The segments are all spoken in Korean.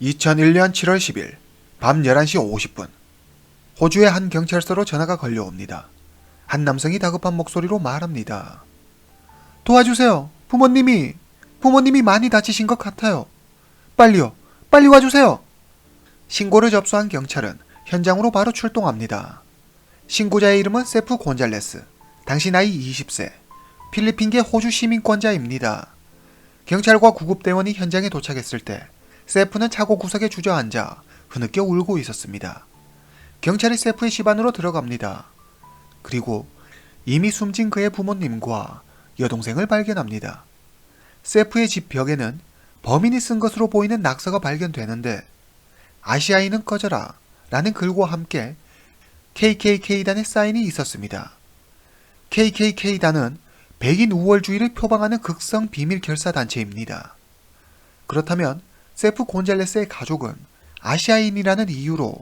2001년 7월 10일 밤 11시 50분 호주의 한 경찰서로 전화가 걸려옵니다. 한 남성이 다급한 목소리로 말합니다. 도와주세요. 부모님이 부모님이 많이 다치신 것 같아요. 빨리요. 빨리 와주세요. 신고를 접수한 경찰은 현장으로 바로 출동합니다. 신고자의 이름은 세프 곤잘레스. 당시 나이 20세. 필리핀계 호주 시민권자입니다. 경찰과 구급대원이 현장에 도착했을 때 세프는 차고 구석에 주저앉아 흐느껴 울고 있었습니다. 경찰이 세프의 집안으로 들어갑니다. 그리고 이미 숨진 그의 부모님과 여동생을 발견합니다. 세프의 집 벽에는 범인이 쓴 것으로 보이는 낙서가 발견되는데 아시아인은 꺼져라 라는 글과 함께 KKK단의 사인이 있었습니다. KKK단은 백인 우월주의를 표방하는 극성 비밀 결사 단체입니다. 그렇다면 세프 곤잘레스의 가족은 아시아인이라는 이유로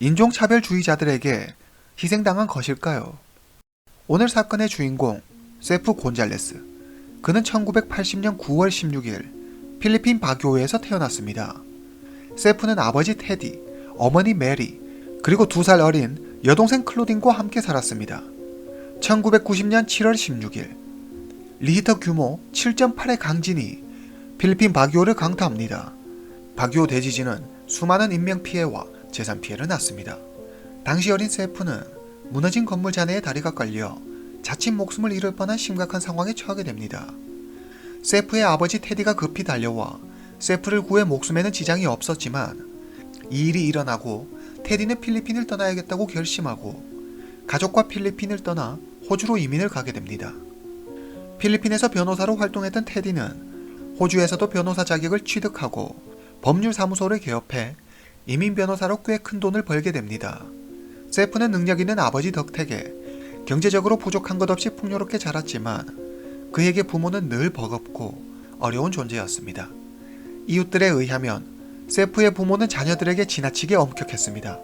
인종차별주의자들에게 희생당한 것일까요? 오늘 사건의 주인공 세프 곤잘레스. 그는 1980년 9월 16일 필리핀 바교에서 태어났습니다. 세프는 아버지 테디, 어머니 메리, 그리고 두 살 어린 여동생 클로딘과 함께 살았습니다. 1990년 7월 16일 리히터 규모 7.8의 강진이 필리핀 바기오를 강타합니다. 바기오 대지진은 수많은 인명 피해와 재산 피해를 낳습니다. 당시 어린 세프는 무너진 건물 잔해에 다리가 깔려 자칫 목숨을 잃을 뻔한 심각한 상황에 처하게 됩니다. 세프의 아버지 테디가 급히 달려와 세프를 구해 목숨에는 지장이 없었지만 이 일이 일어나고 테디는 필리핀을 떠나야겠다고 결심하고 가족과 필리핀을 떠나 호주로 이민을 가게 됩니다. 필리핀에서 변호사로 활동했던 테디는 호주에서도 변호사 자격을 취득하고 법률사무소를 개업해 이민 변호사로 꽤 큰 돈을 벌게 됩니다. 세프는 능력 있는 아버지 덕택에 경제적으로 부족한 것 없이 풍요롭게 자랐지만 그에게 부모는 늘 버겁고 어려운 존재였습니다. 이웃들에 의하면 세프의 부모는 자녀들에게 지나치게 엄격했습니다.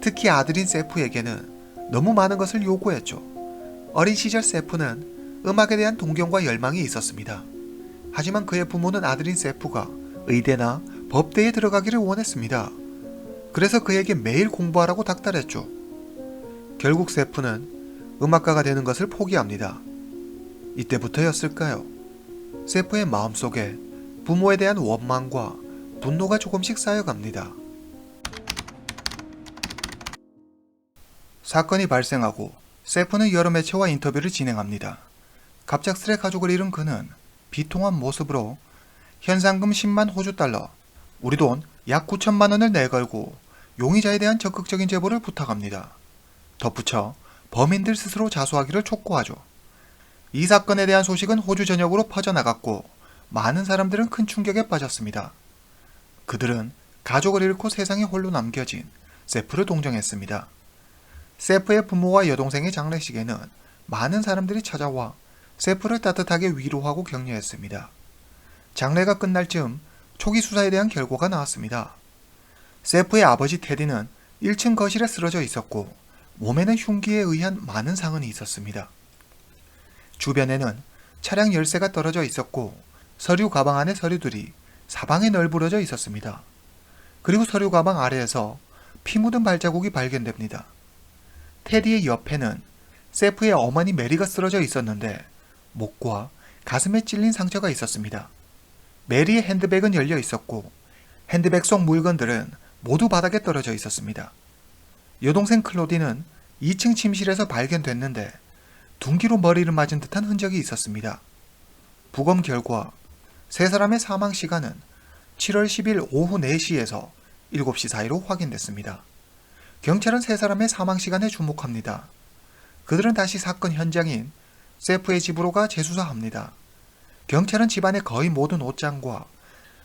특히 아들인 세프에게는 너무 많은 것을 요구했죠. 어린 시절 세프는 음악에 대한 동경과 열망이 있었습니다. 하지만 그의 부모는 아들인 세프가 의대나 법대에 들어가기를 원했습니다. 그래서 그에게 매일 공부하라고 닥달했죠. 결국 세프는 음악가가 되는 것을 포기합니다. 이때부터였을까요? 세프의 마음속에 부모에 대한 원망과 분노가 조금씩 쌓여갑니다. 사건이 발생하고 세프는 여러 매체와 인터뷰를 진행합니다. 갑작스레 가족을 잃은 그는 비통한 모습으로 현상금 10만 호주 달러, 우리 돈 약 9천만 원을 내걸고 용의자에 대한 적극적인 제보를 부탁합니다. 덧붙여 범인들 스스로 자수하기를 촉구하죠. 이 사건에 대한 소식은 호주 전역으로 퍼져나갔고 많은 사람들은 큰 충격에 빠졌습니다. 그들은 가족을 잃고 세상에 홀로 남겨진 세프를 동정했습니다. 세프의 부모와 여동생의 장례식에는 많은 사람들이 찾아와 세프를 따뜻하게 위로하고 격려했습니다. 장례가 끝날 즈음 초기 수사에 대한 결과가 나왔습니다. 세프의 아버지 테디는 1층 거실에 쓰러져 있었고 몸에는 흉기에 의한 많은 상흔이 있었습니다. 주변에는 차량 열쇠가 떨어져 있었고 서류 가방 안에 서류들이 사방에 널브러져 있었습니다. 그리고 서류 가방 아래에서 피 묻은 발자국이 발견됩니다. 테디의 옆에는 세프의 어머니 메리가 쓰러져 있었는데 목과 가슴에 찔린 상처가 있었습니다. 메리의 핸드백은 열려 있었고 핸드백 속 물건들은 모두 바닥에 떨어져 있었습니다. 여동생 클로디는 2층 침실에서 발견됐는데 둔기로 머리를 맞은 듯한 흔적이 있었습니다. 부검 결과 세 사람의 사망 시간은 7월 10일 오후 4시에서 7시 사이로 확인됐습니다. 경찰은 세 사람의 사망 시간에 주목합니다. 그들은 다시 사건 현장인 세프의 집으로 가 재수사합니다. 경찰은 집안의 거의 모든 옷장과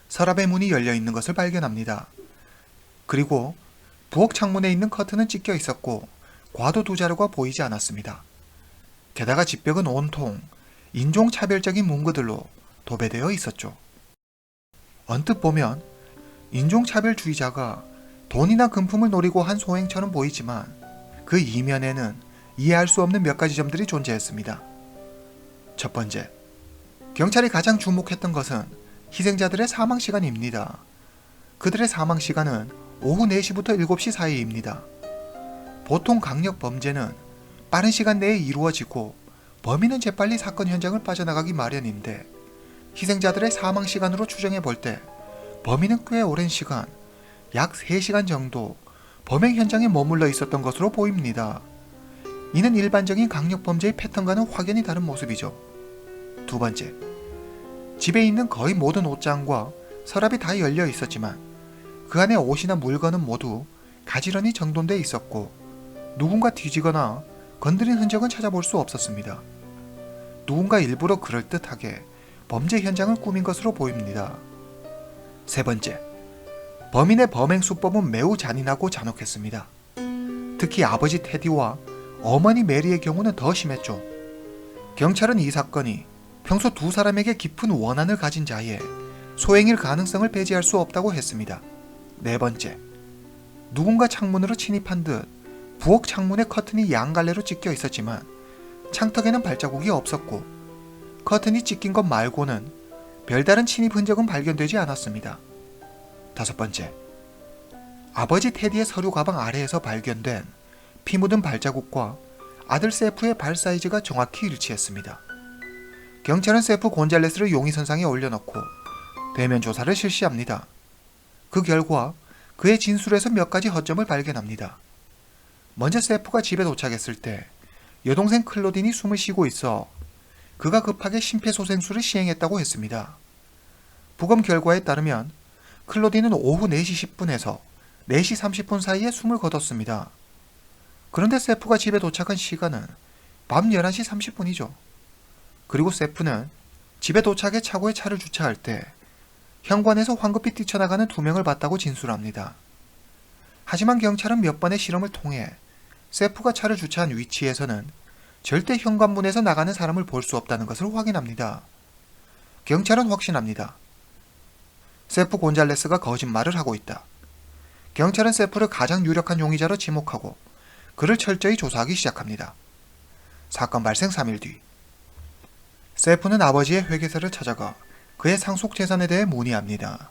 서랍의 문이 열려 있는 것을 발견합니다. 그리고 부엌 창문에 있는 커튼은 찢겨 있었고 과도 두 자루가 보이지 않았습니다. 게다가 집벽은 온통 인종차별적인 문구들로 도배되어 있었죠. 언뜻 보면 인종차별주의자가 돈이나 금품을 노리고 한 소행처럼 보이지만 그 이면에는 이해할 수 없는 몇 가지 점들이 존재했습니다. 첫 번째, 경찰이 가장 주목했던 것은 희생자들의 사망 시간입니다. 그들의 사망 시간은 오후 4시부터 7시 사이입니다. 보통 강력 범죄는 빠른 시간 내에 이루어지고 범인은 재빨리 사건 현장을 빠져나가기 마련인데 희생자들의 사망 시간으로 추정해 볼 때 범인은 꽤 오랜 시간, 약 3시간 정도 범행 현장에 머물러 있었던 것으로 보입니다. 이는 일반적인 강력 범죄의 패턴과는 확연히 다른 모습이죠. 두 번째, 집에 있는 거의 모든 옷장과 서랍이 다 열려 있었지만 그 안에 옷이나 물건은 모두 가지런히 정돈돼 있었고 누군가 뒤지거나 건드린 흔적은 찾아볼 수 없었습니다. 누군가 일부러 그럴듯하게 범죄 현장을 꾸민 것으로 보입니다. 세 번째, 범인의 범행 수법은 매우 잔인하고 잔혹했습니다. 특히 아버지 테디와 어머니 메리의 경우는 더 심했죠. 경찰은 이 사건이 평소 두 사람에게 깊은 원한을 가진 자의 소행일 가능성을 배제할 수 없다고 했습니다. 네 번째, 누군가 창문으로 침입한 듯 부엌 창문에 커튼이 양갈래로 찢겨 있었지만 창턱에는 발자국이 없었고 커튼이 찢긴 것 말고는 별다른 침입 흔적은 발견되지 않았습니다. 다섯 번째, 아버지 테디의 서류 가방 아래에서 발견된 피 묻은 발자국과 아들 세프의 발 사이즈가 정확히 일치했습니다. 경찰은 세프 곤잘레스를 용의선상에 올려놓고 대면 조사를 실시합니다. 그 결과 그의 진술에서 몇 가지 허점을 발견합니다. 먼저 세프가 집에 도착했을 때 여동생 클로딘이 숨을 쉬고 있어 그가 급하게 심폐소생술을 시행했다고 했습니다. 부검 결과에 따르면 클로딘은 오후 4시 10분에서 4시 30분 사이에 숨을 거뒀습니다. 그런데 세프가 집에 도착한 시간은 밤 11시 30분이죠. 그리고 세프는 집에 도착해 차고에 차를 주차할 때 현관에서 황급히 뛰쳐나가는 두 명을 봤다고 진술합니다. 하지만 경찰은 몇 번의 실험을 통해 세프가 차를 주차한 위치에서는 절대 현관문에서 나가는 사람을 볼 수 없다는 것을 확인합니다. 경찰은 확신합니다. 세프 곤잘레스가 거짓말을 하고 있다. 경찰은 세프를 가장 유력한 용의자로 지목하고 그를 철저히 조사하기 시작합니다. 사건 발생 3일 뒤 세프는 아버지의 회계사를 찾아가 그의 상속 재산에 대해 문의합니다.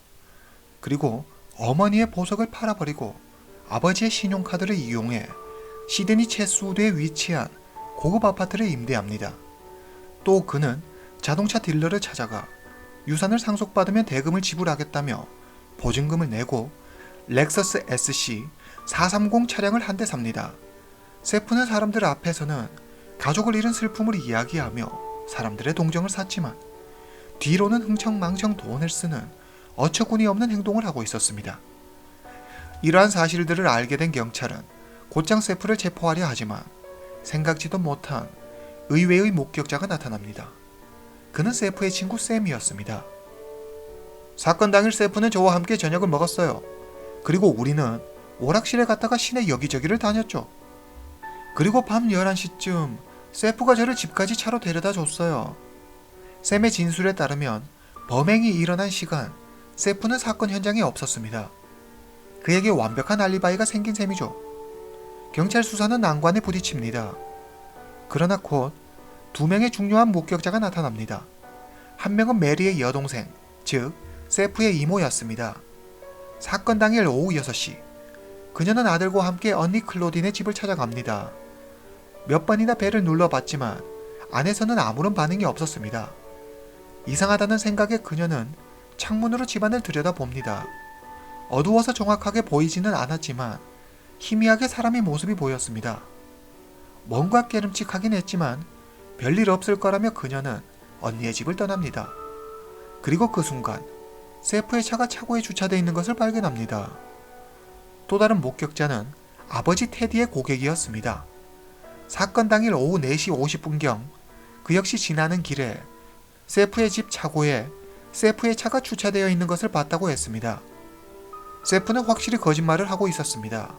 그리고 어머니의 보석을 팔아버리고 아버지의 신용카드를 이용해 시드니 체스우드에 위치한 고급 아파트를 임대합니다. 또 그는 자동차 딜러를 찾아가 유산을 상속받으면 대금을 지불하겠다며 보증금을 내고 렉서스 SC 430 차량을 한 대 삽니다. 세프는 사람들 앞에서는 가족을 잃은 슬픔을 이야기하며 사람들의 동정을 샀지만 뒤로는 흥청망청 돈을 쓰는 어처구니 없는 행동을 하고 있었습니다. 이러한 사실들을 알게 된 경찰은 곧장 세프를 체포하려 하지만 생각지도 못한 의외의 목격자가 나타납니다. 그는 세프의 친구 샘이었습니다. 사건 당일 세프는 저와 함께 저녁을 먹었어요. 그리고 우리는 오락실에 갔다가 시내 여기저기를 다녔죠. 그리고 밤 11시쯤 세프가 저를 집까지 차로 데려다 줬어요. 샘의 진술에 따르면 범행이 일어난 시간, 세프는 사건 현장에 없었습니다. 그에게 완벽한 알리바이가 생긴 셈이죠. 경찰 수사는 난관에 부딪힙니다. 그러나 곧 두 명의 중요한 목격자가 나타납니다. 한 명은 메리의 여동생, 즉 세프의 이모였습니다. 사건 당일 오후 6시, 그녀는 아들과 함께 언니 클로딘의 집을 찾아갑니다. 몇 번이나 배를 눌러봤지만 안에서는 아무런 반응이 없었습니다. 이상하다는 생각에 그녀는 창문으로 집안을 들여다봅니다. 어두워서 정확하게 보이지는 않았지만 희미하게 사람의 모습이 보였습니다. 뭔가 깨름칙하긴 했지만 별일 없을 거라며 그녀는 언니의 집을 떠납니다. 그리고 그 순간 세프의 차가 차고에 주차되어 있는 것을 발견합니다. 또 다른 목격자는 아버지 테디의 고객이었습니다. 사건 당일 오후 4시 50분경 그 역시 지나는 길에 세프의 집 차고에 세프의 차가 주차되어 있는 것을 봤다고 했습니다. 세프는 확실히 거짓말을 하고 있었습니다.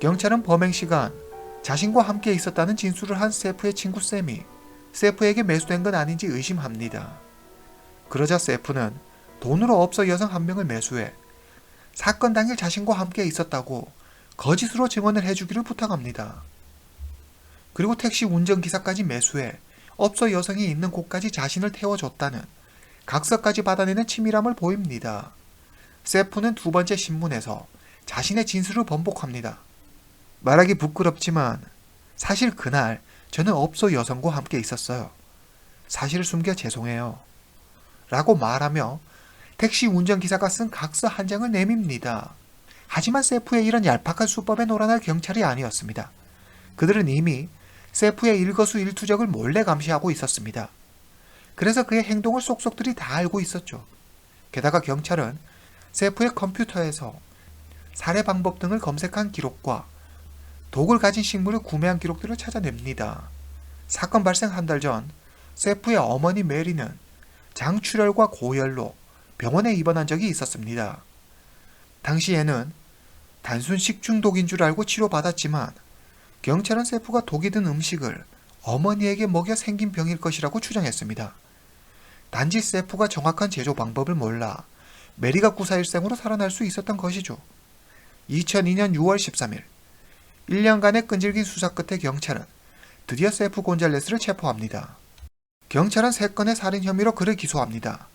경찰은 범행 시간 자신과 함께 있었다는 진술을 한 세프의 친구 샘이 세프에게 매수된 건 아닌지 의심합니다. 그러자 세프는 돈으로 업소 여성 한 명을 매수해 사건 당일 자신과 함께 있었다고 거짓으로 증언을 해주기를 부탁합니다. 그리고 택시 운전기사까지 매수해 업소 여성이 있는 곳까지 자신을 태워줬다는 각서까지 받아내는 치밀함을 보입니다. 세프는 두 번째 신문에서 자신의 진술을 번복합니다. 말하기 부끄럽지만 사실 그날 저는 업소 여성과 함께 있었어요. 사실을 숨겨 죄송해요. 라고 말하며 택시 운전기사가 쓴 각서 한 장을 내밉니다. 하지만 세프의 이런 얄팍한 수법에 놀아날 경찰이 아니었습니다. 그들은 이미 세프의 일거수 일투족을 몰래 감시하고 있었습니다. 그래서 그의 행동을 쏙쏙들이 다 알고 있었죠. 게다가 경찰은 세프의 컴퓨터에서 살해 방법 등을 검색한 기록과 독을 가진 식물을 구매한 기록들을 찾아냅니다. 사건 발생 한 달 전 세프의 어머니 메리는 장출혈과 고열로 병원에 입원한 적이 있었습니다. 당시에는 단순 식중독인 줄 알고 치료받았지만 경찰은 세프가 독이 든 음식을 어머니에게 먹여 생긴 병일 것이라고 추정했습니다. 단지 세프가 정확한 제조 방법을 몰라 메리가 구사일생으로 살아날 수 있었던 것이죠. 2002년 6월 13일 1년간의 끈질긴 수사 끝에 경찰은 드디어 세프 곤잘레스를 체포합니다. 경찰은 세 건의 살인 혐의로 그를 기소합니다.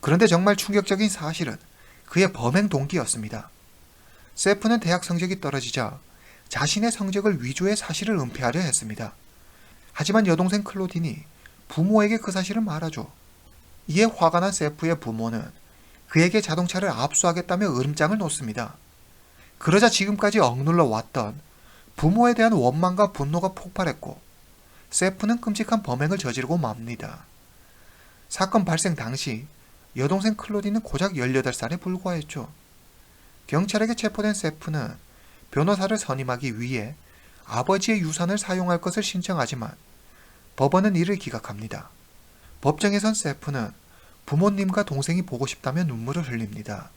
그런데 정말 충격적인 사실은 그의 범행 동기였습니다. 세프는 대학 성적이 떨어지자 자신의 성적을 위조해 사실을 은폐하려 했습니다. 하지만 여동생 클로딘이 부모에게 그 사실을 말하죠. 이에 화가 난 세프의 부모는 그에게 자동차를 압수하겠다며 으름장을 놓습니다. 그러자 지금까지 억눌러 왔던 부모에 대한 원망과 분노가 폭발했고 세프는 끔찍한 범행을 저지르고 맙니다. 사건 발생 당시 여동생 클로디는 고작 18살에 불과했죠. 경찰에게 체포된 세프는 변호사를 선임하기 위해 아버지의 유산을 사용할 것을 신청하지만 법원은 이를 기각합니다. 법정에선 세프는 부모님과 동생이 보고 싶다며 눈물을 흘립니다.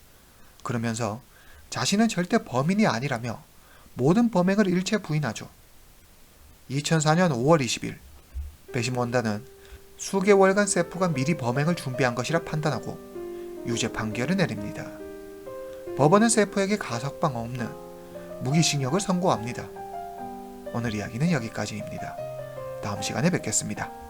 그러면서 자신은 절대 범인이 아니라며 모든 범행을 일체 부인하죠. 2004년 5월 20일 배심 원단은 수개월간 세프가 미리 범행을 준비한 것이라 판단하고 유죄 판결을 내립니다. 법원은 세프에게 가석방 없는 무기징역을 선고합니다. 오늘 이야기는 여기까지입니다. 다음 시간에 뵙겠습니다.